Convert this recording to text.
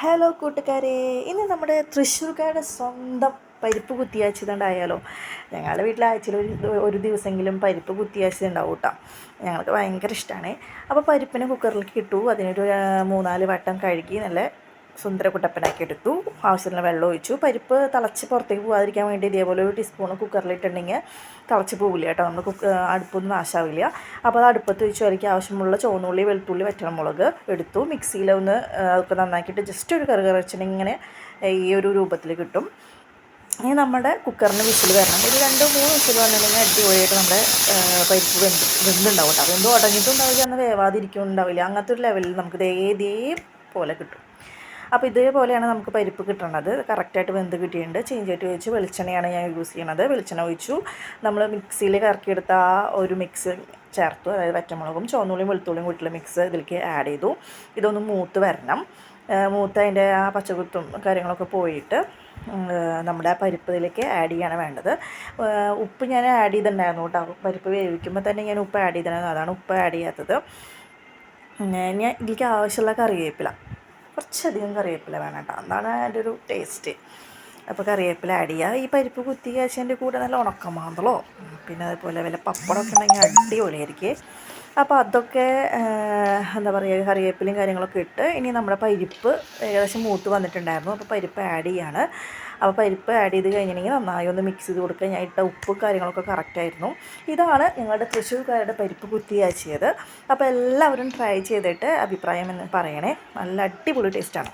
Hello കൂട്ടുകാരെ. ഇന്ന് നമ്മുടെ തൃശ്ശൂർക്കാരുടെ സ്വന്തം പരിപ്പ് കുത്തിയാച്ചതുണ്ടായാലോ? ഞങ്ങളുടെ വീട്ടിൽ ആഴ്ചയിൽ ഒരു ഒരു ദിവസമെങ്കിലും പരിപ്പ് കുത്തിയാച്ചതുണ്ടാവും കേട്ടോ ഞങ്ങൾക്ക് ഭയങ്കര ഇഷ്ടമാണ് അപ്പോൾ പരിപ്പിനെ കുക്കറിലേക്ക് ഇട്ടു. അതിനൊരു മൂന്നാൽ വട്ടം കഴുകി നല്ല സുന്ദര കുട്ടപ്പനാക്കി എടുത്തു. ആവശ്യത്തിന് വെള്ളം ഒഴിച്ചു. പരിപ്പ് തിളച്ച് പുറത്തേക്ക് പോകാതിരിക്കാൻ വേണ്ടി ഇതേപോലെ ഒരു ടീസ്പൂൺ കുക്കറിലിട്ടുണ്ടെങ്കിൽ തിളച്ച് പോവില്ല കേട്ടോ. നമ്മൾ കുക്ക് അടുപ്പൊന്നും നാശാവില്ല. അപ്പോൾ അത് അടുപ്പത്ത് വെച്ച് വരയ്ക്ക് ആവശ്യമുള്ള ചുവന്നുള്ളി വെളുത്തുള്ളി വറ്റൽമുളക് എടുത്തു. ആ, അതൊക്കെ നന്നാക്കിയിട്ട് ജസ്റ്റ് ഒരു കറി കറിച്ചിട്ടുണ്ടെങ്കിൽ ഇങ്ങനെ ഈ ഒരു രൂപത്തിൽ കിട്ടും. ഇനി നമ്മുടെ കുക്കറിന് വിസിൽ വരണം. ഒരു രണ്ട് മൂന്ന് വിസിൽ വന്നിട്ടുണ്ടെങ്കിൽ അടിപൊളിയായിട്ട് നമ്മുടെ പരിപ്പ് വെന്ത് വെന്തുണ്ടാവും കേട്ടോ. വെന്ത് അടങ്ങിയിട്ടുണ്ടാവില്ല അന്ന് വേവാതിരിക്കുന്നുണ്ടാവില്ല. അങ്ങനത്തെ ഒരു ലെവലിൽ നമുക്ക് ഇതേ ഇതേപോലെ കിട്ടും. അപ്പോൾ ഇതേപോലെയാണ് നമുക്ക് പരിപ്പ് കിട്ടണത്. കറക്റ്റായിട്ട് വെന്ത് കിട്ടിയിട്ടുണ്ട്. ചീഞ്ചട്ടി ഒഴിച്ച് വെളിച്ചെണ്ണയാണ് ഞാൻ യൂസ് ചെയ്യണത്. വെളിച്ചെണ്ണ ഒഴിച്ചു. നമ്മൾ മിക്സിയിൽ കറക്കിയെടുത്ത ആ ഒരു മിക്സ് ചേർത്തു. അതായത് വറ്റമുളകും ചുവന്നുള്ളിയും വെളുത്തുള്ളിയും കൂട്ടിയുള്ള മിക്സ് ഇതിലേക്ക് ആഡ് ചെയ്തു. ഇതൊന്ന് മൂത്ത് വരണം. മൂത്ത് അതിന്റെ ആ പച്ചകുത്തും കാര്യങ്ങളൊക്കെ പോയിട്ട് നമ്മുടെ പരിപ്പ് ഇതിലേക്ക് ആഡ് ചെയ്യാണ് വേണ്ടത്. ഉപ്പ് ഞാൻ ആഡ് ചെയ്തിട്ടുണ്ടായിരുന്നു കേട്ടോ. പരിപ്പ് വേവിക്കുമ്പോൾ തന്നെ ഞാൻ ഉപ്പ് ആഡ് ചെയ്തിട്ടുണ്ടായിരുന്നു. അതാണ് ഉപ്പ് ആഡ് ചെയ്യാത്തത്. ഞാൻ ഇതിലേക്ക് ആവശ്യമുള്ള കറിവേപ്പില. കുറച്ചധികം കറിവേപ്പില വേണം കേട്ടോ. അതാണ് അതിന്റെ ഒരു ടേസ്റ്റ് അപ്പോൾ കറിവേപ്പില ആഡ് ചെയ്യുക ഈ പരിപ്പ് കുത്തി കാശിന്റെ കൂടെ നല്ല ഉണക്കമാന്തളോ പിന്നെ അതുപോലെ വല്ല പപ്പടമൊക്കെ ഉണ്ടെങ്കിൽ അടിപൊളിയായിരിക്കും. അപ്പോൾ അതൊക്കെ എന്താ പറയുക കറിവേപ്പിലയും കാര്യങ്ങളൊക്കെ ഇട്ട് ഇനി നമ്മുടെ പരിപ്പ് ഏകദേശം മൂത്ത് വന്നിട്ടുണ്ടായിരുന്നു. അപ്പോൾ പരിപ്പ് ആഡ് ചെയ്യാണ്. അപ്പോൾ പരിപ്പ് ആഡ് ചെയ്ത് കഴിഞ്ഞിട്ടുണ്ടെങ്കിൽ നന്നായി ഒന്ന് മിക്സ് ചെയ്ത് കൊടുക്കുക. ഞാൻ ഇട്ട ഉപ്പ് കാര്യങ്ങളൊക്കെ കറക്റ്റായിരുന്നു ഇതാണ് ഞങ്ങളുടെ തൃശ്ശൂർക്കാരുടെ പരിപ്പ് കുത്തിയാച്ചിയത് അപ്പോൾ എല്ലാവരും ട്രൈ ചെയ്തിട്ട് അഭിപ്രായം എന്ന് പറയണേ. നല്ല അടിപൊളി ടേസ്റ്റാണ്